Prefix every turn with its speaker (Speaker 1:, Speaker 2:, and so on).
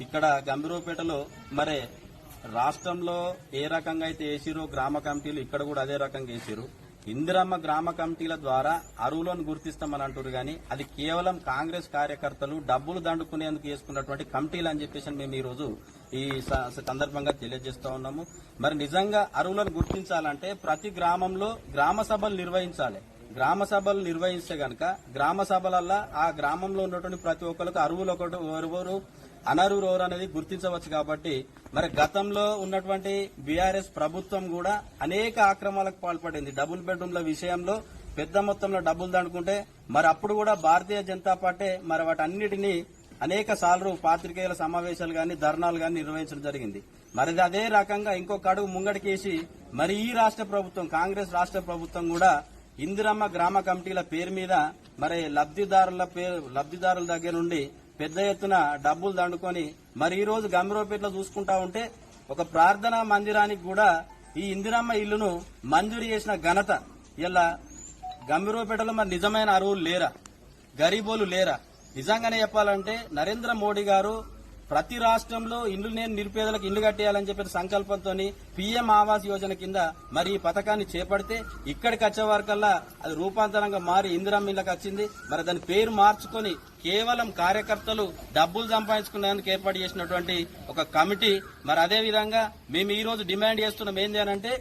Speaker 1: ఇక్కడ గంభీరపేటలో మరి రాష్ట్రంలో ఏ రకంగా అయితే వేసిరో గ్రామ కమిటీలు ఇక్కడ కూడా అదే రకంగా వేసిరు. ఇందిరమ్మ గ్రామ కమిటీల ద్వారా అరువులను గుర్తిస్తామని అంటారు కానీ అది కేవలం కాంగ్రెస్ కార్యకర్తలు డబ్బులు దండుకునేందుకు వేసుకున్నటువంటి కమిటీలు అని చెప్పేసి మేము ఈ రోజు ఈ స- సందర్భంగా తెలియజేస్తా ఉన్నాము. మరి నిజంగా అరువులను గుర్తించాలంటే ప్రతి గ్రామంలో గ్రామ సభలు నిర్వహించాలి. గ్రామ సభలు నిర్వహిస్తే గనక గ్రామ సభలల్లా ఆ గ్రామంలో ఉన్నటువంటి ప్రతి ఒక్కరికి అరువులు ఒకటి ఎవరెవరు అనర్హులు అనేది గుర్తించవచ్చు కాబట్టి మరి గతంలో ఉన్నటువంటి బీఆర్ఎస్ ప్రభుత్వం కూడా అనేక ఆక్రమాలకు పాల్పడింది. డబుల్ బెడ్రూమ్ల విషయంలో పెద్ద మొత్తంలో డబ్బులు దండుకుంటే మరి అప్పుడు కూడా భారతీయ జనతా పార్టీ మరి వాటన్నిటిని అనేక సార్లు పాత్రికేయుల సమావేశాలు గాని ధర్నాలు గాని నిర్వహించడం జరిగింది. మరి అదే రకంగా ఇంకొక అడుగు ముంగడికేసి మరి ఈ రాష్ట్ర ప్రభుత్వం కాంగ్రెస్ రాష్ట్ర ప్రభుత్వం కూడా ఇందిరమ్మ గ్రామ కమిటీల పేరు మీద మరి లబ్ధిదారుల పేరు లబ్ధిదారుల దగ్గర నుండి పెద్ద ఎత్తున డబ్బులు దండుకొని మరి ఈ రోజు గంభీరపేటలో చూసుకుంటా ఉంటే ఒక ప్రార్థనా మందిరానికి కూడా ఈ ఇందిరమ్మ ఇల్లును మంజూరు చేసిన ఘనత. ఇలా గంభీరపేటలో మరి నిజమైన అరువులు లేరా? గరీబోలు లేరా? నిజంగానే చెప్పాలంటే నరేంద్ర మోడీ గారు ప్రతి రాష్ట్రంలో ఇల్లు నేను నిరుపేదలకు ఇల్లు కట్టేయాలని చెప్పిన సంకల్పంతో పీఎం ఆవాస్ యోజన కింద మరి ఈ పథకాన్ని చేపడితే ఇక్కడికి వచ్చే వరకల్లా అది రూపాంతరంగా మారి ఇందిరమ్మ ఇళ్ళకి వచ్చింది. మరి దాని పేరు మార్చుకొని కేవలం కార్యకర్తలు డబ్బులు సంపాదించుకునేందుకు ఏర్పాటు చేసినటువంటి ఒక కమిటీ. మరి అదే విధంగా మేము ఈ రోజు డిమాండ్ చేస్తున్నాం ఏంటి అంటే